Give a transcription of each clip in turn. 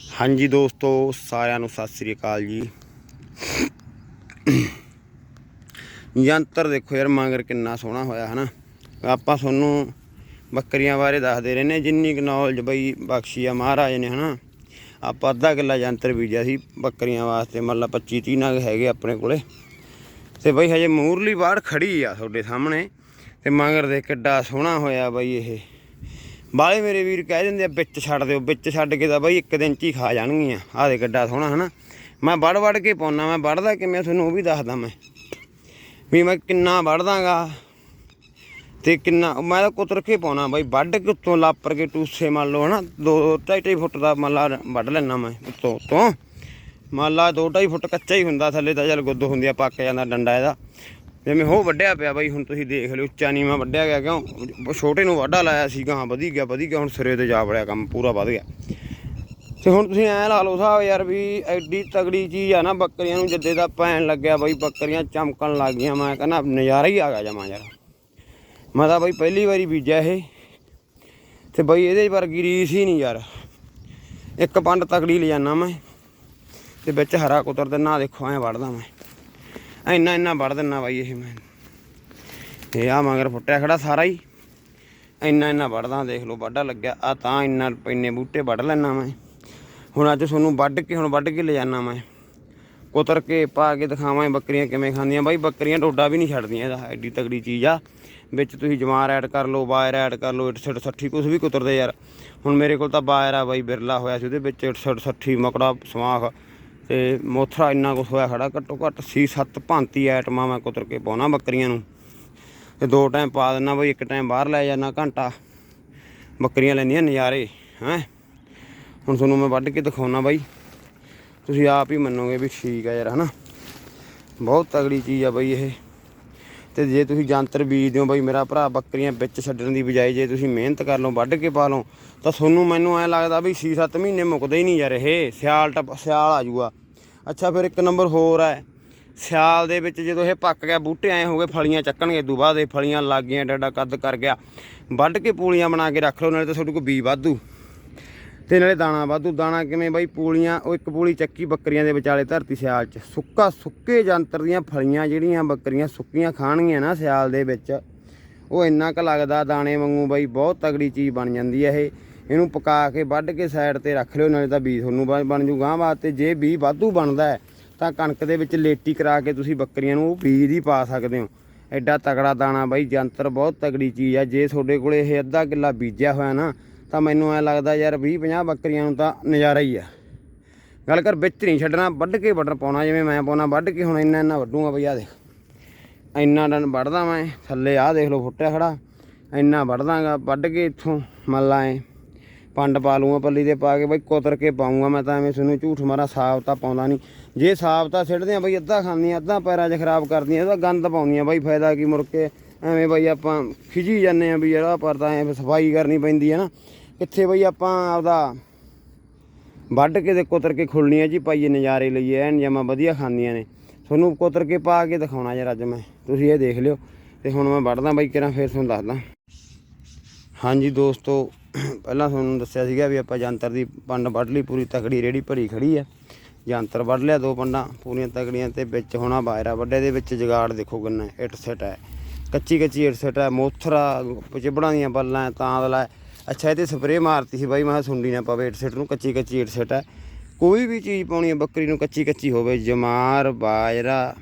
ਹਾਂਜੀ ਦੋਸਤੋ, ਸਾਰਿਆਂ ਨੂੰ ਸਤਿ ਸ੍ਰੀ ਅਕਾਲ ਜੀ। ਯੰਤਰ ਦੇਖੋ ਯਾਰ, ਮਗਰ ਕਿੰਨਾ ਸੋਹਣਾ ਹੋਇਆ, ਹਨਾ? ਆਪਾਂ ਤੁਹਾਨੂੰ ਬੱਕਰੀਆਂ ਬਾਰੇ ਦੱਸਦੇ ਰਹਿੰਦੇ ਜਿੰਨੀ ਕੁ ਨੌਲੇਜ ਬਈ ਬਖਸ਼ੀ ਆ ਮਹਾਰਾਜ ਨੇ, ਹਨਾ? ਆਪਾਂ ਅੱਧਾ ਕਿੱਲਾ ਯੰਤਰ ਬੀਜਿਆ ਸੀ ਬੱਕਰੀਆਂ ਵਾਸਤੇ, ਮਤਲਬ 25 30 ਨਗ ਹੈਗੇ ਆਪਣੇ ਕੋਲੇ। ਤੇ ਬਈ ਹਜੇ ਮੂਰਲੀ ਬਾੜ ਖੜੀ ਆ ਤੁਹਾਡੇ ਸਾਹਮਣੇ, ਤੇ ਮੰਗਰ ਦੇ ਕਿੱਡਾ ਸੋਹਣਾ ਹੋਇਆ ਬਈ ਇਹ। ਬਾਲੇ ਮੇਰੇ ਵੀਰ ਕਹਿ ਦਿੰਦੇ ਆ, ਵਿੱਚ ਛੱਡ ਦਿਓ, ਵਿੱਚ ਛੱਡ ਕੇ ਤਾਂ ਬਾਈ ਇੱਕ ਦਿਨ ਚ ਹੀ ਖਾ ਜਾਣਗੀਆਂ। ਆਹ ਦੇ ਗੱਡਾ ਸੋਹਣਾ, ਹਨਾ? ਮੈਂ ਵੜ ਵੜ ਕੇ ਪਾਉਣਾ ਮੈਂ ਵੜਦਾ ਕਿਵੇਂ, ਤੁਹਾਨੂੰ ਉਹ ਵੀ ਦੱਸਦਾ ਮੈਂ। ਵੀ ਮੈਂ ਕਿੰਨਾ ਵੜਦਾਗਾ ਤੇ ਕਿੰਨਾ, ਮੈਂ ਤਾਂ ਕੁਤਰ ਕੇ ਪਾਉਣਾ ਬਈ, ਵੱਢ ਕੇ ਉੱਤੋਂ ਲਾਪਰ ਕੇ ਟੂਸੇ ਮੰਨ ਲਓ, ਹਨਾ? 2 2.5 ਫੁੱਟ ਦਾ ਮੰਨ ਲਾ ਵੱਢ ਲੈਣਾ ਮੈਂ ਉੱਤੋਂ ਉੱਤੋਂ। ਮੰਨ ਲਾ 2.5 ਫੁੱਟ ਕੱਚਾ ਹੀ ਹੁੰਦਾ, ਥੱਲੇ ਤਾਂ ਚੱਲ ਗੁੱਦ ਹੁੰਦੀ ਆ, ਪੱਕ ਜਾਂਦਾ ਡੰਡਾ ਇਹਦਾ। ਜਿਵੇਂ ਹੋ ਵੱਢਿਆ ਪਿਆ ਬਾਈ, ਹੁਣ ਤੁਸੀਂ ਦੇਖ ਲਿਓ, ਉੱਚਾ ਨੀਵਾਂ ਵੱਢਿਆ ਗਿਆ ਕਿਉਂ? ਛੋਟੇ ਨੂੰ ਵਾਢਾ ਲਾਇਆ ਸੀਗਾ, ਹਾਂ, ਵਧੀ ਗਿਆ ਵਧੀ ਗਿਆ, ਹੁਣ ਸਿਰੇ ਤੇ ਜਾ ਵੜਿਆ ਕੰਮ, ਪੂਰਾ ਵਧ ਗਿਆ। ਤੇ ਹੁਣ ਤੁਸੀਂ ਐ ਲਾ ਲਓ ਸਾਹਿਬ ਯਾਰ ਵੀ ਐਡੀ ਤਗੜੀ ਚੀਜ਼ ਆ ਨਾ, ਬੱਕਰੀਆਂ ਨੂੰ ਜਿੱਦੇ ਦਾ ਪੈਣ ਲੱਗਿਆ ਬਾਈ, ਬੱਕਰੀਆਂ ਚਮਕਣ ਲੱਗ ਗਈਆਂ, ਮੈਂ ਕਹਿੰਦਾ ਨਜ਼ਾਰਾ ਹੀ ਆ ਗਿਆ ਜਮਾ ਯਾਰ। ਮੈਂ ਤਾਂ ਬਾਈ ਪਹਿਲੀ ਵਾਰੀ ਬੀਜਿਆ ਇਹ। ਤੇ ਬਾਈ ਇਹਦੇ ਵਰਗੀ ਰੀਸ ਹੀ ਨਹੀਂ ਯਾਰ। ਇੱਕ ਪੰਡ ਤਗੜੀ ਲਿਜਾਨਾ ਮੈਂ, ਤੇ ਵਿੱਚ ਹਰਾ ਕੁਤਰ ਨਾ ਦੇਖੋ, ਐ ਵੜਦਾ ਮੈਂ। ਇੰਨਾ ਇੰਨਾ ਵੜ ਦਿੰਨਾ ਬਾਈ ਇਹ ਮੈਂ। ਇਹ ਆ ਮਗਰ ਫੁੱਟਿਆ ਖੜਾ ਸਾਰਾ ਹੀ। ਇੰਨਾ ਇੰਨਾ ਵੜਦਾ ਦੇਖ ਲਓ ਵਾਢਾ ਲੱਗਿਆ। ਆ ਤਾਂ ਇੰਨਾ ਇੰਨੇ ਬੂਟੇ ਵੱਢ ਲੈਣਾ ਮੈਂ। ਹੁਣ ਅੱਜ ਤੁਹਾਨੂੰ ਵੱਢ ਕੇ ਹੁਣ ਵੱਢ ਕੇ ਲੈ ਜਾਣਾ ਮੈਂ। ਕੁਤਰ ਕੇ ਪਾ ਕੇ ਦਿਖਾਵਾਂ ਬੱਕਰੀਆਂ ਕਿਵੇਂ ਖਾਂਦੀਆਂ। ਬਾਈ ਬੱਕਰੀਆਂ ਟੋਡਾ ਵੀ ਨਹੀਂ ਛੱਡਦੀਆਂ ਇਹਦਾ, ਐਡੀ ਤਗੜੀ ਚੀਜ਼ ਆ। ਵਿੱਚ ਤੁਸੀਂ ਜਮਾਰ ਐਡ ਕਰ ਲਓ, ਵਾਇਰ ਐਡ ਕਰ ਲਓ 68 60 ਕੁਝ ਵੀ ਕੁਤਰਦੇ ਯਾਰ। ਹੁਣ ਮੇਰੇ ਕੋਲ ਤਾਂ ਵਾਇਰ ਆ ਬਾਈ, ਬਿਰਲਾ ਹੋਇਆ ਸੀ ਉਹਦੇ ਵਿੱਚ 68 60 ਮਕੜਾ, ਸਮਾਖ। ਤੇ ਮੋਥਰਾ ਇੰਨਾ ਕੁਛ ਹੋਇਆ ਖੜਾ, ਘੱਟੋ ਘੱਟ ਸੀ 7 ਭਾਂਤੀ ਆਈਟਮਾਂ ਮੈਂ ਕੁਤਰ ਕੇ ਪਾਉਣਾ ਬੱਕਰੀਆਂ ਨੂੰ। ਤੇ ਦੋ ਟਾਈਮ ਪਾ ਦਿੰਨਾ ਬਈ, ਇੱਕ ਟਾਈਮ ਬਾਹਰ ਲੈ ਜਾਣਾ ਘੰਟਾ। ਬੱਕਰੀਆਂ ਲੈਂਦੀਆਂ ਨਜ਼ਾਰੇ, ਹੈ। ਹੁਣ ਤੁਹਾਨੂੰ ਮੈਂ ਵੱਢ ਕੇ ਦਿਖਾਉਣਾ ਬਾਈ। ਤੁਸੀਂ ਆਪ ਹੀ ਮੰਨੋਗੇ ਵੀ ਠੀਕ ਆ ਯਾਰ, ਹਨਾ। ਬਹੁਤ ਤਗੜੀ ਚੀਜ਼ ਆ ਬਈ ਇਹ। ਤੇ ਜੇ ਤੁਸੀਂ ਜੰਤਰ ਬੀਜ ਦਿਓ ਬਈ, ਮੇਰਾ ਭਰਾ ਬੱਕਰੀਆਂ ਵਿੱਚ ਛੱਡਣ ਦੀ ਬਜਾਏ ਜੇ ਤੁਸੀਂ ਮਿਹਨਤ ਕਰ ਲਓ, ਵੱਢ ਕੇ ਪਾ ਲਓ, ਤਾਂ ਤੁਹਾਨੂੰ ਮੈਨੂੰ ਐ ਲੱਗਦਾ ਵੀ 6-7 ਮਹੀਨੇ ਮੁੱਕਦੇ ਹੀ ਨਹੀਂ ਯਾਰ ਇਹ। ਸਿਆਲ ਟੱਪ, ਸਿਆਲ ਆ ਜੂਗਾ। ਅੱਛਾ, ਫਿਰ ਇੱਕ ਨੰਬਰ ਹੋਰ ਹੈ। ਸਿਆਲ ਦੇ ਵਿੱਚ ਜਦੋਂ ਇਹ ਪੱਕ ਗਿਆ, ਬੂਟੇ ਐ ਹੋ ਗਏ ਫਲੀਆਂ ਚੱਕਣਗੇ। ਦੂ ਬਾਅਦ ਇਹ ਫਲੀਆਂ ਲੱਗ ਗਈਆਂ, ਡਾਡਾ ਕੱਦ ਕਰ ਗਿਆ। ਵੱਢ ਕੇ ਪੂਲੀਆਂ ਬਣਾ ਕੇ ਰੱਖ ਲਓ, ਨਾਲੇ ਤਾਂ ਤੁਹਾਡੇ ਕੋਲ ਬੀ ਵਾਧੂ। ਤੇ ਨਾਲੇ ਦਾਣਾ ਵਾਧੂ। ਦਾਣਾ ਕਿਵੇਂ ਬਾਈ? ਪੂਲੀਆਂ, ਉਹ ਇੱਕ ਪੂਲੀ ਚੱਕੀ ਬੱਕਰੀਆਂ ਦੇ ਵਿਚਾਲੇ ਧਰਤੀ ਸਿਆਲ 'ਚ। ਸੁੱਕਾ, ਸੁੱਕੇ ਜੰਤਰ ਦੀਆਂ ਫਲੀਆਂ ਜਿਹੜੀਆਂ ਬੱਕਰੀਆਂ ਸੁੱਕੀਆਂ ਖਾਣਗੀਆਂ ਨਾ ਸਿਆਲ ਦੇ ਵਿੱਚ, ਉਹ ਇੰਨਾ ਕੁ ਲੱਗਦਾ ਦਾਣੇ ਵਾਂਗੂ ਬਾਈ, ਬਹੁਤ ਤਗੜੀ ਚੀਜ਼ ਬਣ ਜਾਂਦੀ ਹੈ ਇਹ। ਇਹਨੂੰ ਪਕਾ ਕੇ ਵੱਢ ਕੇ ਸਾਈਡ ਤੇ ਰੱਖ ਲਿਓ, ਨਾਲੇ ਤਾਂ ਬੀਜ ਤੁਹਾਨੂੰ ਬਣ- ਬਣ ਜੂ ਗਾਂ ਵਾਸਤੇ ਜੇ ਬੀ ਵਾਧੂ ਬਣਦਾ ਤਾਂ ਕਣਕ ਦੇ ਵਿੱਚ ਲੇਟੀ ਕਰਾ ਕੇ ਤੁਸੀਂ ਬੱਕਰੀਆਂ ਨੂੰ ਉਹ ਬੀਜ ਹੀ ਪਾ ਸਕਦੇ ਹੋ। ਐਡਾ ਤਗੜਾ ਦਾਣਾ ਬਾਈ, ਜੰਤਰ ਬਹੁਤ ਤਗੜੀ ਚੀਜ਼ ਆ। ਜੇ ਤੁਹਾਡੇ ਕੋਲੇ ਇਹ ਅੱਧਾ ਕਿੱਲਾ ਬੀਜਿਆ ਹੋਇਆ ਨਾ, ਤਾਂ ਮੈਨੂੰ ਐ ਲੱਗਦਾ ਯਾਰ 20 50 ਬੱਕਰੀਆਂ ਨੂੰ ਤਾਂ ਨਜ਼ਾਰਾ ਹੀ ਆ। ਗੱਲ ਕਰ, ਵਿੱਚ ਨਹੀਂ ਛੱਡਣਾ, ਵੱਢ ਕੇ ਵੱਢਣ ਪਾਉਣਾ, ਜਿਵੇਂ ਮੈਂ ਪਾਉਣਾ, ਵੱਢ ਕੇ ਹੁਣ ਇੰਨਾ ਇੰਨਾ ਵੱਢੂਗਾ ਬਈ ਆ ਦੇਖ। ਇੰਨਾ ਡਨ ਵੱਢਦਾ ਮੈਂ, ਥੱਲੇ ਆਹ ਦੇਖ ਲਓ, ਫੁੱਟਿਆ ਖੜਾ। ਇੰਨਾ ਵੱਢਦਾਗਾ, ਵੱਢ ਕੇ ਇੱਥੋਂ ਮੱਲਾ ਐ ਪੰਡ ਪਾ ਲੂੰਗਾ ਪੱਲੀ ਤੇ ਪਾ ਕੇ ਬਈ ਕੁਤਰ ਕੇ ਪਾਉਂਗਾ ਮੈਂ ਤਾਂ ਐਵੇਂ ਤੁਹਾਨੂੰ ਝੂਠ ਮਾਰਾ ਸਾਫ਼ ਤਾਂ ਪਾਉਂਦਾ ਨਹੀਂ ਜੇ ਸਾਫ਼ ਤਾਂ ਸਿੱਟਦੇ ਆ ਬਈ, ਅੱਧਾ ਖਾਂਦੀਆਂ ਅੱਧਾ ਪੈਰਾਂ 'ਚ ਖਰਾਬ ਕਰਦੀਆਂ ਇਹਦਾ ਗੰਦ ਪਾਉਂਦੀਆਂ ਬਈ, ਫਾਇਦਾ ਕੀ ਮੁੜ ਕੇ? ਐਵੇਂ ਬਈ ਆਪਾਂ ਖਿਜੀ ਜਾਂਦੇ ਆ ਵੀ ਜਿਹੜਾ ਪਰ ਤਾਂ ਐ ਸਫ਼ਾਈ ਕਰਨੀ ਪੈਂਦੀ ਹੈ ਨਾ। ਕਿੱਥੇ ਬਈ ਆਪਾਂ ਆਪਦਾ ਵੱਢ ਕੇ ਤੇ ਕੁਤਰ ਕੇ ਖੁੱਲਣੀਆਂ ਜੀ, ਪਾਈਏ ਨਜ਼ਾਰੇ ਲਈਏ, ਐਨ ਜਮਾ ਵਧੀਆ ਖਾਂਦੀਆਂ ਨੇ। ਤੁਹਾਨੂੰ ਕੁਤਰ ਕੇ ਪਾ ਕੇ ਦਿਖਾਉਣਾ ਯਾਰ ਅੱਜ ਮੈਂ, ਤੁਸੀਂ ਇਹ ਦੇਖ ਲਿਓ। ਤੇ ਹੁਣ ਮੈਂ ਵੱਢਦਾ ਬਾਈ, ਕਿਰਾਂ ਫੇਰ ਤੁਹਾਨੂੰ ਦੱਸਦਾ। ਹਾਂਜੀ ਦੋਸਤੋ ਪਹਿਲਾਂ ਤੁਹਾਨੂੰ ਦੱਸਿਆ ਸੀਗਾ ਵੀ ਆਪਾਂ ਜੰਤਰ ਦੀ ਪੰਡ ਵੱਢ ਲਈ ਪੂਰੀ ਤਕੜੀ ਰੇੜੀ ਭਰੀ ਖੜੀ ਆ ਜੰਤਰ ਵੱਢ ਲਿਆ ਦੋ ਪੰਡਾਂ ਪੂਰੀਆਂ ਤਕੜੀਆਂ ਤੇ ਵਿੱਚ ਹੋਣਾ ਬਾਇਰਾ ਵੱਡੇ ਦੇ ਵਿੱਚ ਜਗਾੜ ਦੇਖੋ ਕਿੰਨਾ ਇੱਟ ਸੈਟ ਹੈ। ਕੱਚੀ ਕੱਚੀ ਇੱਟ ਸੈਟ ਹੈ ਮੋਥਰਾ ਚਿਬੜਾਂ ਦੀਆਂ ਬੱਲਾਂ ਹੈ, ਤਾਂ ਦਲਾ ਅੱਛਾ ਇਹ ਤੇ ਸਪਰੇਅ ਮਾਰਤੀ ਸੀ ਬਾਈ ਮੈਂ ਕਿਹਾ ਸੁੰਡੀ ਨਾ ਪਵੇ ਇੱਟ ਸੈਟ ਨੂੰ ਕੱਚੀ ਕੱਚੀ ਇੱਟ ਸੈਟ ਹੈ। ਕੋਈ ਵੀ ਚੀਜ਼ ਪਾਉਣੀ ਹੈ ਬੱਕਰੀ ਨੂੰ ਕੱਚੀ ਕੱਚੀ ਹੋਵੇ ਜਮਾਰ ਬਾਜਰਾ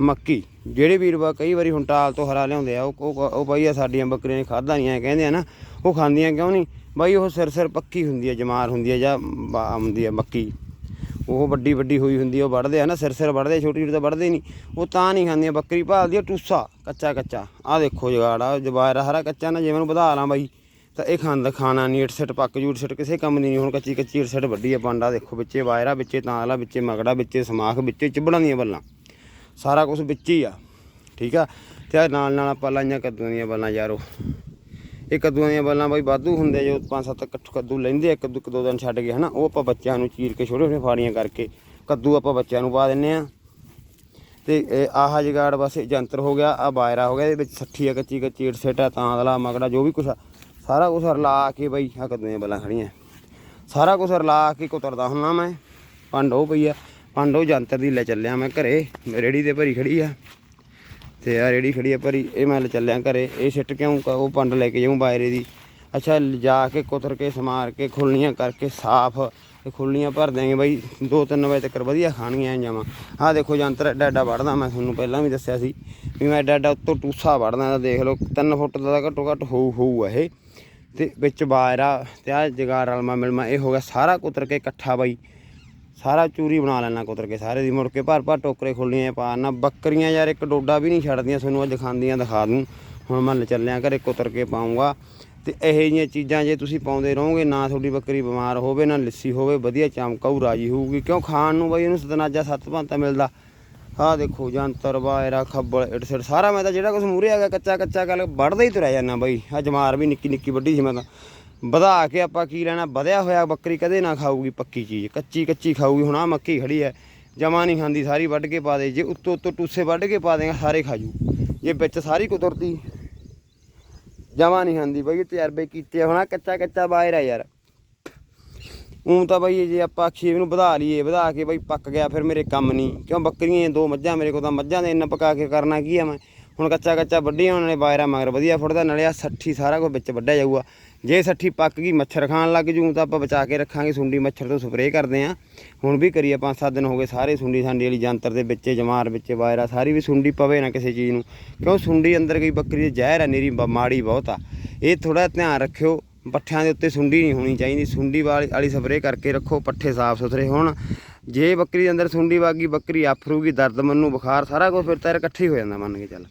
ਮੱਕੀ। ਜਿਹੜੇ ਵੀਰ ਬਾ ਕਈ ਵਾਰੀ ਹੁਣ ਟਾਲ ਤੋਂ ਹਰਾ ਲਿਆਉਂਦੇ ਆ, ਉਹ ਉਹ ਉਹ ਬਾਈ ਆ ਸਾਡੀਆਂ ਬੱਕਰੀਆਂ ਨੇ ਖਾਦਾ ਨਹੀਂ ਐ ਕਹਿੰਦੇ ਆ ਨਾ, ਉਹ ਖਾਂਦੀਆਂ ਕਿਉਂ ਨਹੀਂ? ਬਾਈ ਉਹ ਸਿਰ ਸਿਰ ਪੱਕੀ ਹੁੰਦੀ ਹੈ ਜਮਾਰ ਹੁੰਦੀ ਹੈ ਜਾਂ ਹੁੰਦੀ ਹੈ ਮੱਕੀ। ਉਹ ਵੱਡੀ ਵੱਡੀ ਹੋਈ ਹੁੰਦੀ ਉਹ ਵੱਢਦੇ ਆ ਨਾ, ਸਿਰ ਸਿਰ ਵੱਢਦੇ, ਛੋਟੀ ਛੋਟੀ ਤਾਂ ਵੱਢਦੇ ਨਹੀਂ। ਉਹ ਤਾਂ ਨਹੀਂ ਖਾਂਦੀਆਂ, ਬੱਕਰੀ ਭਾਲਦੀ ਆ ਟੂਸਾ, ਕੱਚਾ ਕੱਚਾ। ਆ ਦੇਖੋ ਜਗਾੜ ਆ ਜਵਾਰ ਹਰਾ ਕੱਚਾ ਨਾ ਜਿਵੇਂ ਨੂੰ ਵਧਾ ਲਾਂ ਬਾਈ, ਤਾਂ ਇਹ ਖਾਂਦਾ, ਖਾਣਾ ਨਹੀਂ ਇਟਸਟ ਪੱਕ ਜੂ ਇਟਸਟ ਕਿਸੇ ਕੰਮ ਦੀ ਨਹੀਂ। ਹੁਣ ਕੱਚੀ ਕੱਚੀ ਇਟਸਟ ਵੱਡੀ ਆ, ਪਾਂਡਾ ਦੇਖੋ, ਵਿੱਚੇ ਵਾਇਰਾ, ਵਿੱਚੇ ਤਾਂਲਾ, ਵਿੱਚੇ ਮਗੜਾ, ਵਿੱਚੇ ਸਮਾਖ, ਵਿੱਚੇ ਚਿਬੜਾਂ ਦੀਆਂ ਬੱਲਾਂ। ਸਾਰਾ ਕੁਝ ਵਿੱਚ ਹੀ ਆ। ਠੀਕ ਆ? ਤੇ ਆਹ ਨਾਲ ਨਾਲ ਆਪਾਂ ਲਾਈਆਂ ਕੱਦੂਆਂ ਦੀਆਂ ਬੱਲਾਂ ਯਾਰੋ। ਇਹ ਕੱਦੂਆਂ ਦੀਆਂ ਬੱਲਾਂ ਬਾਈ ਵਾਧੂ ਹੁੰਦੇ ਜੋ ਪੰਜ ਸੱਤ ਇਕੱਠ ਕੱਦੂ ਲੈਂਦੇ ਆ, ਇੱਕ ਦੋ ਇੱਕ ਦੋ ਦਿਨ ਛੱਡ ਕੇ, ਹਨਾ? ਉਹ ਆਪਾਂ ਬੱਚਿਆਂ ਨੂੰ ਚੀਰ ਕੇ, ਛੋਟੇ ਛੋਟੇ ਫਾੜੀਆਂ ਕਰਕੇ ਕੱਦੂ ਆਪਾਂ ਬੱਚਿਆਂ ਨੂੰ ਪਾ ਦਿੰਨੇ ਆ। ਤੇ ਆਹ ਜਗਾੜ ਬਸ ਇਹ ਜੰਤਰ ਹੋ ਗਿਆ ਆ ਬਾਇਰਾ ਹੋ ਗਿਆ, ਇਹਦੇ ਵਿੱਚ ਸੱਠੀ ਆ, ਕੱਚੀ ਕੱਚੀ ਇਟ ਸੈਟ ਆ, ਤਾਂ ਮਗੜਾ, ਜੋ ਵੀ ਕੁਛ ਆ। ਸਾਰਾ ਕੁਛ ਰਲਾ ਕੇ ਬਈ ਆ ਕੱਦੂ ਦੀਆਂ ਬੱਲਾਂ ਖੜੀਆਂ। ਸਾਰਾ ਕੁਝ ਰਲਾ ਕੇ ਕੁਤਰਦਾ ਹੁੰਨਾ ਮੈਂ। ਪੰਡ ਪਈ ਆ। ਪੰਡ ਜੰਤਰ ਦੀ ਲੈ ਚੱਲਿਆ ਮੈਂ ਘਰੇ। ਰੇੜੀ ਤੇ ਭਰੀ ਖੜੀ ਆ। ਤੇ ਆ ਰੇੜੀ ਖੜੀ ਆ ਭਰੀ, ਇਹ ਮੈਂ ਲੈ ਚੱਲਿਆ ਘਰੇ। ਇਹ ਸਿੱਟ ਕਿਉਂ ਉਹ ਪੰਡ ਲੈ ਕੇ ਜਾਊਂ ਬਾਇਰੇ ਦੀ। ਅੱਛਾ, ਲਿਜਾ ਕੇ, ਕੁਤਰ ਕੇ, ਸਮਾਰ ਕੇ ਖੁੱਲੀਆਂ ਕਰਕੇ ਸਾਫ਼ ਤੇ ਖੁੱਲੀਆਂ ਭਰ ਦਿਆਂਗੇ ਬਾਈ। 2-3 ਵਜੇ ਤੱਕ ਵਧੀਆ ਖਾਣੀਆਂ ਐ ਜਾਵਾਂ ਆਹ ਦੇਖੋ, ਜੰਤਰ ਐਡਾ ਵੜਦਾ ਮੈਂ ਤੁਹਾਨੂੰ ਪਹਿਲਾਂ ਵੀ ਦੱਸਿਆ ਸੀ ਵੀ ਮੈਂ ਐਡਾ ਉੱਤੋਂ ਟੂਸਾ ਵੜਦਾ ਤਾਂ ਦੇਖ ਲਓ 3 ਫੁੱਟ ਦਾ ਤਾਂ ਘੱਟੋ ਘੱਟ ਹੋਊ ਹੋਊ ਇਹ। ਤੇ ਵਿੱਚ ਬਾਇਰਾ ਤੇ ਆ ਜਗਾਰ ਰਲਮਾ ਮਿਲਮਾ, ਇਹ ਹੋ ਗਿਆ ਸਾਰਾ ਕੁਤਰ ਕੇ ਇਕੱਠਾ ਬਾਈ। ਸਾਰਾ ਚੂਰੀ ਬਣਾ ਲੈਣਾ ਕੁਤਰ ਕੇ, ਸਾਰੇ ਦੀ ਮੁੜ ਕੇ ਭਰ ਭਰ ਟੋਕਰੇ ਖੋਲੀਆਂ ਪਾ ਨਾ ਬੱਕਰੀਆਂ ਯਾਰ, ਇੱਕ ਡੋਡਾ ਵੀ ਨਹੀਂ ਛੱਡਦੀਆਂ ਤੁਹਾਨੂੰ ਅੱਜ ਖਾਂਦੀਆਂ ਦਿਖਾ ਦੂੰ। ਹੁਣ ਮੈਂ ਚੱਲਿਆ ਘਰੇ ਕੁਤਰ ਕੇ ਪਾਉਂਗਾ। ਤੇ ਇਹੋ ਜਿਹੀਆਂ ਚੀਜ਼ਾਂ ਜੇ ਤੁਸੀਂ ਪਾਉਂਦੇ ਰਹੋਗੇ, ਨਾ ਤੁਹਾਡੀ ਬੱਕਰੀ ਬਿਮਾਰ ਹੋਵੇ, ਨਾ ਲਿੱਸੀ ਹੋਵੇ, ਵਧੀਆ ਚਮਕਾਊ ਰਾਜੀ ਹੋਊਗੀ। ਕਿਉਂ ਖਾਣ ਨੂੰ ਬਈ ਇਹਨੂੰ ਸਤਨਾਜਾ ਸੱਤ ਭਾਂਤਾ ਮਿਲਦਾ? ਆਹ ਦੇਖੋ, ਜੰਤਰ ਬਾਇਰਾ ਖੱਬਲ, ਇਟ ਸਿਟ, ਸਾਰਾ ਮੈਂ ਤਾਂ ਜਿਹੜਾ ਕੁਝ ਮੂਰੇ ਆ ਗਿਆ ਕੱਚਾ ਕੱਚਾ ਗੱਲ ਵੜਦਾ ਹੀ ਤੁਰਿਆ ਜਾਂਦਾ ਬਈ। ਆ ਜਮਾਰ ਵੀ ਨਿੱਕੀ ਨਿੱਕੀ ਵੱਡੀ ਸੀ ਮੈਂ ਤਾਂ। ਵਧਾ ਕੇ ਆਪਾਂ ਕੀ ਲੈਣਾ ਵਧਿਆ ਹੋਇਆ ਬੱਕਰੀ ਕਦੇ ਨਾ ਖਾਊਗੀ ਪੱਕੀ ਚੀਜ਼ ਕੱਚੀ ਕੱਚੀ ਖਾਊਗੀ ਹੁਣ ਆ ਮੱਕੀ ਖੜੀ ਹੈ ਜਮਾ ਨਹੀਂ ਖਾਂਦੀ ਸਾਰੀ ਵੱਢ ਕੇ ਪਾ ਦੇ ਜੇ ਉੱਤੋਂ ਉੱਤੋਂ ਟੂਸੇ ਵੱਢ ਕੇ ਪਾ ਦੇਗਾ ਸਾਰੇ ਖਾਜੂ ਜੇ ਵਿੱਚ ਸਾਰੀ ਕੁਦਰਤੀ ਜਮਾ ਨਹੀਂ ਖਾਂਦੀ ਬਈ ਤਜਰਬੇ ਕੀਤੇ ਆ, ਹੁਣ ਕੱਚਾ ਕੱਚਾ ਬਾਹਰ ਆ ਯਾਰ। ਉਂ ਤਾਂ ਬਈ ਜੇ ਆਪਾਂ ਆਖੀਏ ਇਹਨੂੰ ਵਧਾ ਲਈਏ ਵਧਾ ਕੇ ਬਈ ਪੱਕ ਗਿਆ ਫਿਰ ਮੇਰੇ ਕੰਮ ਨਹੀਂ ਕਿਉਂ ਬੱਕਰੀਆਂ ਦੋ ਮੱਝਾਂ ਮੇਰੇ ਕੋਲ ਤਾਂ ਮੱਝਾਂ ਦੇ ਇੰਨਾ ਪਕਾ ਕੇ ਕਰਨਾ ਕੀ ਆ ਮੈਂ। ਹੁਣ ਕੱਚਾ ਕੱਚਾ ਵੱਢੀਆਂ ਉਹਨਾਂ ਨੇ ਬਾਇਰਾ ਮਗਰ ਵਧੀਆ ਫੁੱਟਦਾ ਨਾਲੇ ਆ ਸੱਠੀ ਸਾਰਾ ਕੁਝ ਵਿੱਚ ਵੱਢਿਆ ਜਾਊਗਾ। ਜੇ ਸੱਠੀ ਪੱਕ ਗਈ ਮੱਛਰ ਖਾਣ ਲੱਗ ਜੂ, ਤਾਂ ਆਪਾਂ ਬਚਾ ਕੇ ਰੱਖਾਂਗੇ ਸੁੰਡੀ ਮੱਛਰ ਤੋਂ ਸਪਰੇਅ ਕਰਦੇ ਆ। ਹੁਣ ਵੀ ਕਰੀਏ ਪੰਜ ਸੱਤ ਦਿਨ ਹੋ ਗਏ ਸਾਰੇ ਸੁੰਡੀ ਸਾਂਡੀ ਵਾਲੀ ਜੰਤਰ ਦੇ ਵਿੱਚ, ਜਮਾਰ ਵਿੱਚ, ਵਾਇਰਾ, ਸਾਰੀ ਵੀ ਸੁੰਡੀ ਪਵੇ ਨਾ ਕਿਸੇ ਚੀਜ਼ ਨੂੰ। ਕਿਉਂ ਸੁੰਡੀ ਅੰਦਰ ਗਈ ਬੱਕਰੀ ਦੀ ਜ਼ਹਿਰ ਆ, ਨੀਰੀ ਬ- ਮਾੜੀ ਬਹੁਤ ਆ। ਇਹ ਥੋੜਾ ਧਿਆਨ ਰੱਖਿਓ, ਪੱਠਿਆਂ ਦੇ ਉੱਤੇ ਸੁੰਡੀ ਨਹੀਂ ਹੋਣੀ ਚਾਹੀਦੀ। ਸੁੰਡੀ ਵਾਲੀ ਸਪਰੇਅ ਕਰਕੇ ਰੱਖੋ, ਪੱਠੇ ਸਾਫ਼ ਸੁਥਰੇ ਹੋਣ। ਜੇ ਬੱਕਰੀ ਦੇ ਅੰਦਰ ਸੁੰਡੀ ਵਾਗੀ ਬੱਕਰੀ ਆਫਰੂਗੀ, ਦਰਦ ਮੰਨੂ, ਬੁਖਾਰ ਸਾਰਾ ਕੁਝ ਫਿਰ ਤਾਂ ਯਾਰ ਹੀ ਹੋ ਜਾਂਦਾ ਮੰਨ ਕੇ ਚੱਲ।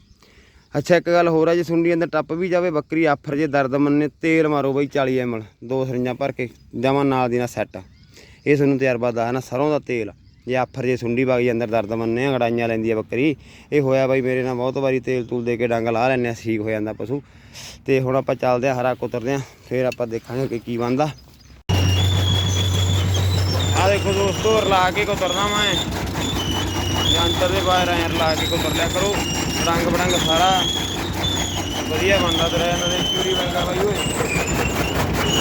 ਅੱਛਾ, ਇੱਕ ਗੱਲ ਹੋਰ ਆ, ਜੇ ਸੁੰਡੀ ਅੰਦਰ ਟੱਪ ਵੀ ਜਾਵੇ, ਬੱਕਰੀ ਆਫਰ ਜੇ ਦਰਦ ਮੰਨੇ, ਤੇਲ ਮਾਰੋ ਬਈ 40 ml ਦੋ ਸਰਿੰਜਾਂ ਭਰ ਕੇ ਜਾਵਾਂ ਨਾਲ ਦੀ ਨਾਲ ਸੈੱਟ ਇਹ ਤੁਹਾਨੂੰ ਤਜਰਬਾ ਦਾ ਨਾ, ਸਰੋਂ ਦਾ ਤੇਲ, ਜੇ ਆਫਰ ਜੇ ਸੁੰਡੀ ਵਗ ਜੇ ਅੰਦਰ ਦਰਦ ਮੰਨੇ ਅੰਗੜਾਈਆਂ ਲੈਂਦੀ ਆ ਬੱਕਰੀ। ਇਹ ਹੋਇਆ ਬਾਈ ਮੇਰੇ ਨਾਲ ਬਹੁਤ ਵਾਰੀ ਤੇਲ ਤੂਲ ਦੇ ਕੇ ਡੰਗ ਲਾ ਲੈਂਦੇ ਆ, ਠੀਕ ਹੋ ਜਾਂਦਾ ਪਸ਼ੂ। ਤੇ ਹੁਣ ਆਪਾਂ ਚੱਲਦੇ ਆ, ਹਰਾ ਕੁਤਰਦੇ ਆ, ਫਿਰ ਆਪਾਂ ਦੇਖਾਂਗੇ ਕਿ ਕੀ ਬਣਦਾ। ਆ ਦੇਖੋ ਦੋਸਤੋ ਲਾ ਕੇ ਕੁਤਰਦਾ ਮੈਂ। ਜੰਤਰ ਦੇ ਬਾਹਰ ਐਂ ਰਲਾ ਕੇ ਕੁਤਰ ਲਿਆ ਕਰੋ। ਰੰਗ ਬੜੰਗ ਸਾਰਾ ਵਧੀਆ ਬਣਦਾ ਤੇ ਇਹਨਾਂ ਦੇ। ਚੂਰੀ ਵਰਗਾ ਬਾਈ ਓਏ।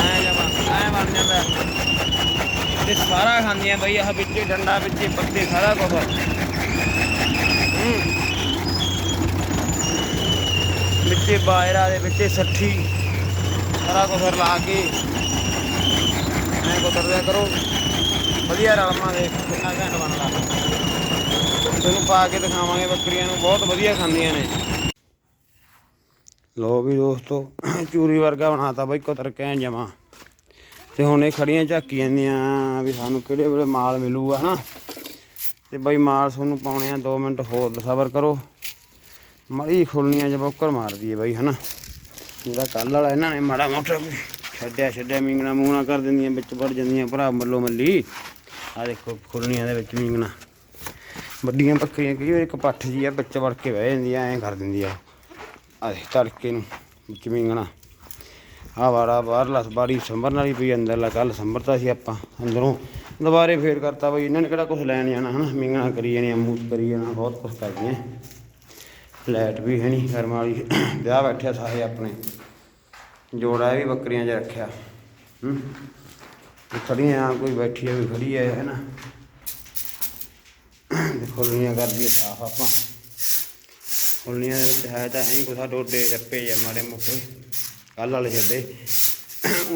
ਐ ਜਮਾ ਐ ਬਣ ਜਾਂਦਾ। ਤੇ ਸਾਰਾ ਖਾਂਦੇ ਖਾਂਦੀਆਂ ਬਾਈ, ਆਹ ਵਿੱਚੇ ਡੰਡਾ, ਵਿੱਚੇ ਪੱਤੇ, ਸਾਰਾ ਕੁਝ ਵਿੱਚੇ ਬਾਇਰਾ ਦੇ ਵਿੱਚੇ ਸੱਠੀ। ਸਾਰਾ ਕੁਝ ਰਲਾ ਕੇ ਐ ਕੁਤਰਦਿਆ ਕਰੋ। ਵਧੀਆ ਰਲਮਾ ਦੇ ਕਿੰਨਾ ਘੈਂਟ ਬਣਦਾ। ਤੁਹਾਨੂੰ ਪਾ ਕੇ ਦਿਖਾਵਾਂਗੇ ਬੱਕਰੀਆਂ ਨੂੰ, ਬਹੁਤ ਵਧੀਆ ਖਾਂਦੀਆਂ ਨੇ। ਲੋ ਵੀ ਦੋਸਤੋ, ਚੂਰੀ ਵਰਗਾ ਬਣਾਤਾ ਬਈ, ਕੁਤਰ ਕੇ ਜਮਾ। ਤੇ ਹੁਣ ਇਹ ਖੜੀਆਂ ਝਾਕੀ ਜਾਂਦੀਆਂ ਵੀ ਸਾਨੂੰ ਕਿਹੜੇ ਵੇਲੇ ਮਾਲ ਮਿਲੂਗਾ, ਹਨਾ? ਤੇ ਬਈ ਮਾਲ ਤੁਹਾਨੂੰ ਪਾਉਣੇ ਆ 2 ਮਿੰਟ ਹੋਰ ਸਬਰ ਕਰੋ। ਮੜੀ ਖੁੱਲਣੀਆਂ ਜੇ ਬੋਕਰ ਮਾਰਦੀ ਹੈ ਬਈ, ਹਨਾ? ਜਿਹੜਾ ਕੱਲ ਵਾਲਾ ਇਹਨਾਂ ਨੇ ਮਾੜਾ ਮੋਟਾ ਛੱਡਿਆ ਛੱਡਿਆ, ਮਿੰਗਣਾ ਮੂੰਗਣਾ ਕਰ ਦਿੰਦੀਆਂ, ਵਿੱਚ ਵੜ ਜਾਂਦੀਆਂ ਭਰਾ ਮੱਲੋ ਮੱਲੀ ਆ ਦੇਖੋ ਖੁੱਲਣੀਆਂ ਦੇ ਵਿੱਚ ਮਿੰਗਣਾ। ਵੱਡੀਆਂ ਬੱਕਰੀਆਂ ਕਈ ਵਾਰ ਇੱਕ ਪੱਠ ਜੀ ਆ, ਵਿੱਚ ਵੜ ਕੇ ਬਹਿ ਜਾਂਦੀ ਆ, ਐਂ ਕਰ ਦਿੰਦੀ ਆ। ਆ ਤੜਕੇ ਨੂੰ ਵਿੱਚ ਮਿੰਗਣਾ ਆ ਵਾੜਾ, ਬਾਹਰਲਾ, ਬਾੜੀ ਸੰਭਰਨ ਵਾਲੀ ਪਈ ਅੰਦਰਲਾ ਕੱਲ ਸੰਭਰਤਾ ਸੀ ਆਪਾਂ, ਅੰਦਰੋਂ। ਦੁਬਾਰੇ ਫੇਰ ਕਰਤਾ ਬਈ, ਇਹਨਾਂ ਨੇ ਕਿਹੜਾ ਕੁਝ ਲੈਣ ਜਾਣਾ, ਹਨਾ? ਮਿੰਗਣਾ ਕਰੀ ਜਾਣੀ ਮੂਤ ਕਰੀ ਜਾਣਾ, ਬਹੁਤ ਕੁਝ ਕਰਦੀਆਂ ਫਲੈਟ ਵੀ ਹੈ ਨਹੀਂ, ਗਰਮ ਵਾਲੀ। ਵਿਆਹ ਬੈਠਿਆ ਸਾਰੇ ਆਪਣੇ। ਜੋੜਾ ਵੀ ਬੱਕਰੀਆਂ 'ਚ ਰੱਖਿਆ। ਹੂੰ? ਖੜੀਆਂ, ਕੋਈ ਬੈਠੀ ਆ ਵੀ ਖੜੀ ਹੈ ਨਾ ਤੇ ਖੋਲੀਆਂ ਕਰਦੀ ਸਾਫ਼ ਆਪਾਂ। ਖੋਲੀਆਂ ਦੇ ਵਿੱਚ ਹੈ ਤਾਂ ਹੈ ਹੀ ਕੁਛ ਡੋਡੇ ਰੱਪੇ ਜਾਂ ਮਾੜੇ ਮੋਟੇ ਕੱਲ ਵਾਲੇ ਛੱਡੇ।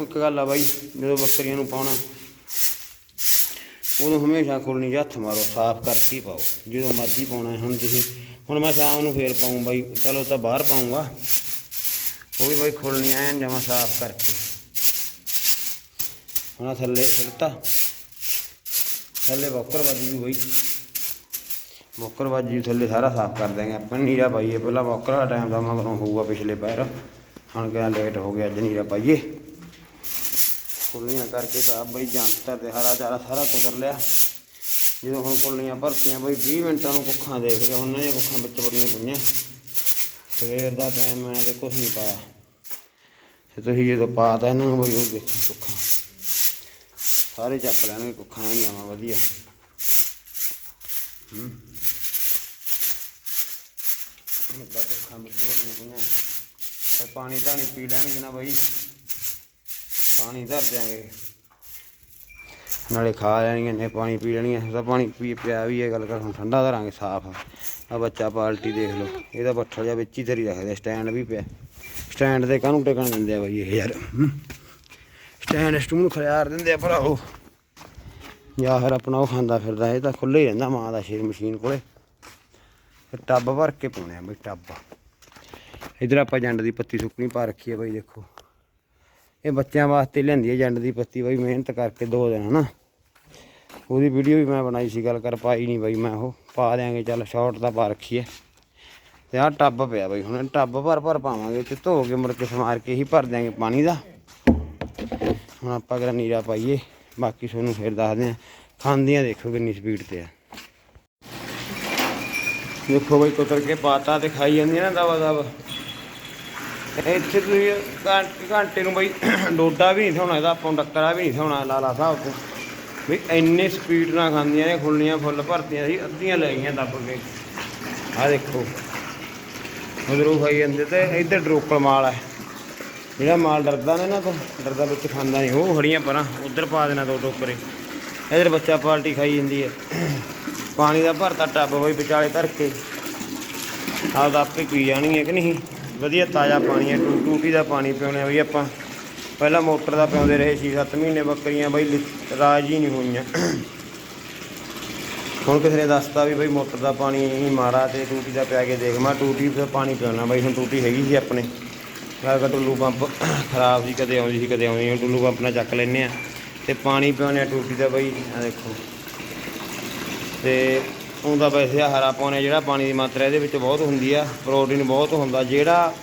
ਇੱਕ ਗੱਲ ਆ ਬਾਈ, ਜਦੋਂ ਬੱਕਰੀਆਂ ਨੂੰ ਪਾਉਣਾ, ਉਦੋਂ ਹਮੇਸ਼ਾ ਖੁੱਲਣੀ 'ਚ ਹੱਥ ਮਾਰੋ, ਸਾਫ਼ ਕਰਕੇ ਪਾਓ। ਜਦੋਂ ਮਰਜ਼ੀ ਪਾਉਣਾ ਹੁਣ ਤੁਸੀਂ, ਹੁਣ ਮੈਂ ਸ਼ਾਮ ਨੂੰ ਫੇਰ ਪਾਉਂ ਬਾਈ, ਚਲੋ ਤਾਂ ਬਾਹਰ ਪਾਉਂਗਾ ਉਹ ਵੀ ਬਾਈ ਖੋਲਣੀ ਐਨ ਜਮਾ ਸਾਫ਼ ਕਰਕੇ। ਹੁਣ ਆਹ ਥੱਲੇ ਸਿੱਟਾ ਥੱਲੇ ਬੋਕਰ ਵੱਜੀ ਹੋਈ ਬਈ। ਬੋਕਰ ਵੱਜੀ ਥੱਲੇ ਸਾਰਾ ਸਾਫ਼ ਕਰ ਦਾਂਗੇ ਆਪਾਂ ਨੀਰਾ ਪਾਈਏ। ਪਹਿਲਾਂ ਬੋਕਰ ਦਾ ਟਾਈਮ ਦਾ ਮਗਰੋਂ ਹੋਊਗਾ ਪਿਛਲੇ ਪੈਰ। ਹੁਣ ਕਿਹਾ ਲੇਟ ਹੋ ਗਿਆ, ਅੱਜ ਨੀਰਾ ਪਾਈਏ। ਖੁੱਲੀਆਂ ਕਰਕੇ ਤਾਂ ਬਈ ਜੰਤਰ ਤੇ ਹਰਾ ਚਾਰਾ ਸਾਰਾ ਕੁਤਰ ਲਿਆ। ਜਦੋਂ ਹੁਣ ਖੁੱਲੀਆਂ ਭਰਤੀਆਂ ਬਈ 20 ਮਿੰਟਾਂ ਨੂੰ ਕੁੱਖਾਂ ਦੇਖ ਲਿਆ ਉਹਨਾਂ ਦੀਆਂ ਕੁੱਖਾਂ ਵਿੱਚ ਬੜੀਆਂ ਪਈਆਂ। ਸਵੇਰ ਦਾ ਟਾਈਮ ਮੈਂ ਤੇ ਕੁਝ ਨਹੀਂ ਪਾਇਆ। ਤੇ ਤੁਸੀਂ ਜਦੋਂ ਪਾਤਾ ਇਹਨਾਂ ਨੂੰ ਬਈ ਉਹ ਦੇਖੋ ਕੁੱਖਾਂ। ਸਾਰੇ ਚੱਕ ਲੈਣਗੇ ਕੁੱਖਾਂ ਐਂ ਜਾਵਾਂ ਵਧੀਆ। ਹੂੰ। ਮੁੱਦਾ ਕੁੱਖਾਂ ਵਿੱਚ ਬੜੀਆਂ ਪਈਆਂ ਤੇ ਪਾਣੀ ਤਾਂ ਨਹੀਂ ਪੀ ਲੈਣਗੇ ਨਾ ਬਈ। ਪਾਣੀ ਧਰ ਜਾਗੇ ਨਾਲੇ ਖਾ ਲੈਣੀਆਂ ਨੇ ਪਾਣੀ ਪੀ ਲੈਣੀਆਂ ਉਹਦਾ ਪਾਣੀ ਪੀ ਪਿਆ ਵੀ ਇਹ ਗੱਲ ਕਰ ਹੁਣ ਠੰਡਾ ਧਰਾਂਗੇ ਸਾਫ਼। ਆ ਬੱਚਾ ਪਾਲਟੀ ਦੇਖ ਲਓ। ਇਹਦਾ ਬੱਠਲ ਜਿਹਾ ਵਿੱਚ ਹੀ ਧਰੀ ਰੱਖਦੇ ਸਟੈਂਡ ਵੀ ਪਿਆ। ਸਟੈਂਡ ਤੇ ਕਾਹਨੂੰ ਟਿਕਣ ਦਿੰਦੇ ਆ ਬਈ ਇਹ ਯਾਰ। ਸਟੈਂਡ ਸਟੂਨ ਖਿਲਾਰ ਦਿੰਦੇ ਆ ਭਰਾਓ ਜਾਂ ਫਿਰ ਆਪਣਾ ਉਹ ਖਾਂਦਾ ਫਿਰਦਾ ਇਹ ਤਾਂ ਖੁੱਲੇ ਹੀ ਰਹਿੰਦਾ ਮਾਂ ਦਾ ਸ਼ੇਰ ਮਸ਼ੀਨ ਕੋਲੇ। ਫਿਰ ਟੱਬ ਭਰ ਕੇ ਪਾਉਣੇ ਆ ਬਈ ਟੱਬ। ਇਧਰ ਆਪਾਂ ਜੰਡ ਦੀ ਪੱਤੀ ਸੁੱਕਣੀ ਪਾ ਰੱਖੀ ਹੈ ਬਈ ਦੇਖੋ। ਇਹ ਬੱਚਿਆਂ ਵਾਸਤੇ ਲਿਆਂਦੀ ਹੈ ਜੰਡ ਦੀ ਪੱਤੀ ਬਈ, ਮਿਹਨਤ ਕਰਕੇ ਦੋ ਦਿਨ, ਹਨਾ। ਉਹਦੀ ਵੀਡੀਓ ਵੀ ਮੈਂ ਬਣਾਈ ਸੀ, ਗੱਲ ਕਰ ਪਾਈ ਨਹੀਂ ਬਈ ਮੈਂ ਉਹ। ਪਾ ਦਿਆਂਗੇ, ਚੱਲ ਸ਼ਾਰਟ ਦਾ ਪਾ ਰੱਖੀ ਹੈ ਤੇ ਆਹ ਟੱਬ ਪਿਆ ਬਈ, ਹੁਣ ਟੱਬ ਭਰ ਭਰ ਪਾਵਾਂਗੇ, ਤੇ ਧੋ ਕੇ ਮੁੜ ਕੇ ਸਮਾਰ ਕੇ ਹੀ ਭਰ ਦਿਆਂਗੇ ਪਾਣੀ ਦਾ। ਹੁਣ ਆਪਾਂ ਕਿਹੜਾ ਨੀਰਾ ਪਾਈਏ। ਬਾਕੀ ਤੁਹਾਨੂੰ ਫਿਰ ਦੱਸਦੇ ਆ ਖਾਂਦੀਆਂ ਦੇਖੋ ਕਿੰਨੀ ਸਪੀਡ ਤੇ ਆ। ਦੇਖੋ ਬਈ ਕੁਤਰ ਕੇ ਪਾਤਾ ਤੇ ਖਾਈ ਜਾਂਦੀ ਨਾ ਦਵਾ ਦਵਾ ਇੱਥੇ ਤੁਸੀਂ ਘੰ- ਘੰਟੇ ਨੂੰ ਬਈ ਡੋਡਾ ਵੀ ਨਹੀਂ ਥਾਉਣਾ ਇਹਦਾ ਆਪਾਂ ਡੱਕਰਾ ਵੀ ਨਹੀਂ ਥਾਉਣਾ ਲਾਲਾ ਸਾਹਿਬ ਤੋਂ। ਵੀ ਇੰਨੇ ਸਪੀਡ ਨਾਲ ਖਾਂਦੀਆਂ ਨੇ ਖੁੱਲੀਆਂ ਫੁੱਲ ਭਰਤੀਆਂ ਸੀ, ਅੱਧੀਆਂ ਲੈ ਗਈਆਂ ਦੱਬ ਕੇ। ਆਹ ਦੇਖੋ। ਉਧਰੋਂ ਖਾਈ ਜਾਂਦੇ ਤੇ ਇੱਧਰ ਡਰੋਕਲ ਮਾਲ ਹੈ ਜਿਹੜਾ ਮਾਲ ਡਰਦਾ ਨੇ ਨਾ ਤੋਂ, ਡਰਦਾ ਵਿੱਚ ਖਾਂਦਾ ਨਹੀਂ। ਉਹ ਖੜੀਆਂ ਪਰਾਂ, ਉਧਰ ਪਾ ਦੇਣਾ ਦੋ ਟੋਕਰੇ ਇਧਰ ਬੱਚਾ ਪਾਲਟੀ ਖਾਈ ਜਾਂਦੀ ਹੈ। ਪਾਣੀ ਦਾ ਭਰਤਾ ਟੱਬ ਹੋਈ ਵਿਚਾਲੇ ਧਰ ਕੇ ਆਪਦਾ ਆਪੇ ਪੀ ਜਾਣੀ ਹੈ ਕਿ ਨਹੀਂ? ਵਧੀਆ ਤਾਜ਼ਾ ਪਾਣੀ ਹੈ, ਟੂ ਟੂਟੀ ਦਾ ਪਾਣੀ ਪਿਉਣੇ ਬਈ ਆਪਾਂ। ਪਹਿਲਾਂ ਮੋਟਰ ਦਾ ਪਿਉਂਦੇ ਰਹੇ 6-7 ਮਹੀਨੇ ਬੱਕਰੀਆਂ ਬਈ ਲਿ- ਰਾਜ ਹੀ ਨਹੀਂ ਹੋਈਆਂ। ਹੁਣ ਕਿਸੇ ਨੇ ਦੱਸਤਾ ਵੀ ਬਈ ਮੋਟਰ ਦਾ ਪਾਣੀ ਹੀ ਮਾੜਾ ਤੇ ਟੂਟੀ ਦਾ ਪਿਆ ਕੇ ਦੇਖ। ਮੈਂ ਟੂਟੀ ਤੇ ਪਾਣੀ ਪਿਉਣਾ ਬਈ, ਹੁਣ ਟੂਟੀ ਹੈਗੀ ਸੀ ਆਪਣੇ। ਮੈਂ ਕਿਹਾ ਟੁੱਲੂ ਪੰਪ ਖਰਾਬ ਸੀ, ਕਦੇ ਆਉਂਦੀ ਸੀ, ਕਦੇ ਆਉਂਦੀ ਨਹੀਂ ਟੁੱਲੂ ਪੰਪ ਨਾਲ ਚੱਕ ਲੈਨੇ ਆ ਤੇ ਪਾਣੀ ਪਿਉਣੇ ਆ ਟੂਟੀ ਦਾ ਬਈ ਆ ਦੇਖੋ। ਤੇ ਉਹਦਾ ਵੈਸੇ ਆ ਹਰਾ ਪਾਉਣੇ ਜਿਹੜਾ ਪਾਣੀ ਦੀ ਮਾਤਰਾ ਇਹਦੇ ਵਿੱਚ ਬਹੁਤ ਹੁੰਦੀ ਆ, ਪ੍ਰੋਟੀਨ ਬਹੁਤ ਹੁੰਦਾ। ਜਿਹੜਾ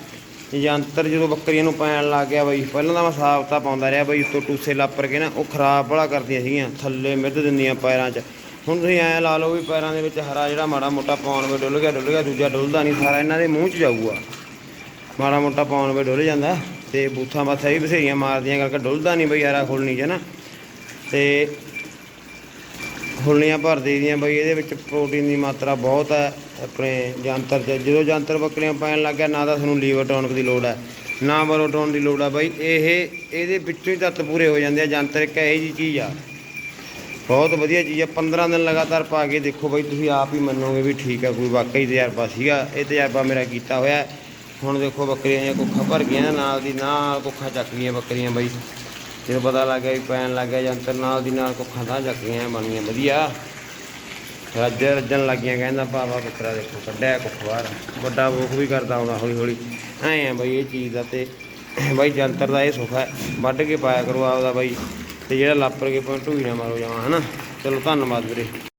ਯੰਤਰ ਜਦੋਂ ਬੱਕਰੀਆਂ ਨੂੰ ਪੈਣ ਲੱਗ ਗਿਆ ਬਈ, ਪਹਿਲਾਂ ਤਾਂ ਮੈਂ ਸਾਬਤਾ ਪਾਉਂਦਾ ਰਿਹਾ ਬਈ, ਉੱਤੋਂ ਟੂਸੇ ਲਾਪਰ ਕੇ ਨਾ, ਉਹ ਖਰਾਬ ਬੜਾ ਕਰਦੀਆਂ ਸੀਗੀਆਂ, ਥੱਲੇ ਮਿੱਧ ਦਿੰਦੀਆਂ ਪੈਰਾਂ 'ਚ। ਹੁਣ ਤੁਸੀਂ ਐਂ ਲਾ ਲਓ ਵੀ ਪੈਰਾਂ ਦੇ ਵਿੱਚ ਹਰਾ ਜਿਹੜਾ ਮਾੜਾ ਮੋਟਾ ਪਾਉਣ ਵੇ ਡੁੱਲ ਗਿਆ ਡੁੱਲ ਗਿਆ, ਦੂਜਾ ਡੁੱਲਦਾ ਨਹੀਂ, ਸਾਰਾ ਇਹਨਾਂ ਦੇ ਮੂੰਹ 'ਚ ਜਾਊਗਾ। ਮਾੜਾ ਮੋਟਾ ਪਾਉਣ ਵੇ ਡੁੱਲ ਜਾਂਦਾ ਤੇ ਬੂਥਾਂ ਬਾਥਾਂ ਵੀ ਬਥੇਰੀਆਂ ਮਾਰਦੀਆਂ ਕਰਕੇ ਡੁੱਲਦਾ ਨਹੀਂ ਬਈ ਯਾਰਾ ਖੁੱਲਣੀ 'ਚ ਨਾ ਤੇ ਖੁੱਲਣੀਆਂ ਭਰ ਦੇਈਦੀਆਂ ਬਈ, ਇਹਦੇ ਵਿੱਚ ਪ੍ਰੋਟੀਨ ਦੀ ਮਾਤਰਾ ਬਹੁਤ ਹੈ ਆਪਣੇ ਜੰਤਰ 'ਚ। ਜਦੋਂ ਜੰਤਰ ਬੱਕਰੀਆਂ ਪੈਣ ਲੱਗ ਗਿਆ, ਨਾ ਤਾਂ ਤੁਹਾਨੂੰ ਲੀਵਰ ਟੌਨਕ ਦੀ ਲੋੜ ਹੈ ਨਾ ਬਰੋਟੋਨ ਦੀ ਲੋੜ ਆ ਬਾਈ। ਇਹ, ਇਹਦੇ ਵਿੱਚੋਂ ਹੀ ਤੱਤ ਪੂਰੇ ਹੋ ਜਾਂਦੇ ਆ, ਜੰਤਰ ਇੱਕ ਇਹੋ ਜਿਹੀ ਚੀਜ਼ ਆ। ਬਹੁਤ ਵਧੀਆ ਚੀਜ਼ ਆ 15 ਦਿਨ ਲਗਾਤਾਰ ਪਾ ਕੇ ਦੇਖੋ ਬਾਈ, ਤੁਸੀਂ ਆਪ ਹੀ ਮੰਨੋਗੇ ਵੀ ਠੀਕ ਆ, ਕੋਈ ਵਾਕਈ ਤਜਰਬਾ ਸੀਗਾ, ਇਹ ਤਜਰਬਾ ਮੇਰਾ ਕੀਤਾ ਹੋਇਆ। ਹੁਣ ਦੇਖੋ ਬੱਕਰੀਆਂ ਦੀਆਂ ਕੁੱਖਾਂ ਭਰ ਗਈਆਂ, ਨਾਲ ਦੀ ਨਾਲ ਕੁੱਖਾਂ ਚੱਕ ਗਈਆਂ ਬੱਕਰੀਆਂ ਬਾਈ। ਜਦੋਂ ਪਤਾ ਲੱਗ ਗਿਆ ਵੀ ਪੈਣ ਲੱਗ ਗਿਆ ਜੰਤਰ, ਨਾਲ ਦੀ ਨਾਲ ਕੁੱਖਾਂ ਤਾਂ ਚੱਕ ਗਈਆਂ ਬਣ ਗਈਆਂ ਵਧੀਆ। ਰੱਜ ਰੱਜਣ ਲੱਗੀਆਂ ਕਹਿੰਦਾ ਭਾਵਾ ਬੱਕਰਾ ਦੇਖੋ, ਕੱਢਿਆ ਕੁੱਖ ਬਾਹਰ। ਵੱਡਾ ਬੋਖ ਵੀ ਕਰਦਾ ਆਉਂਦਾ ਹੌਲੀ ਹੌਲੀ ਐਂ ਆ ਬਈ ਇਹ ਚੀਜ਼ ਦਾ ਤੇ ਬਾਈ ਜੰਤਰ ਦਾ ਇਹ ਸੁੱਖ ਹੈ। ਵੱਢ ਕੇ ਪਾਇਆ ਕਰੋ ਆਪਦਾ ਬਾਈ, ਤੇ ਜਿਹੜਾ ਲਾਪਰ ਕੇ ਢੂਈ ਨਾ ਮਾਰੋ ਜਾਵਾਂ ਹਨਾ। ਚਲੋ ਧੰਨਵਾਦ ਵੀਰੇ।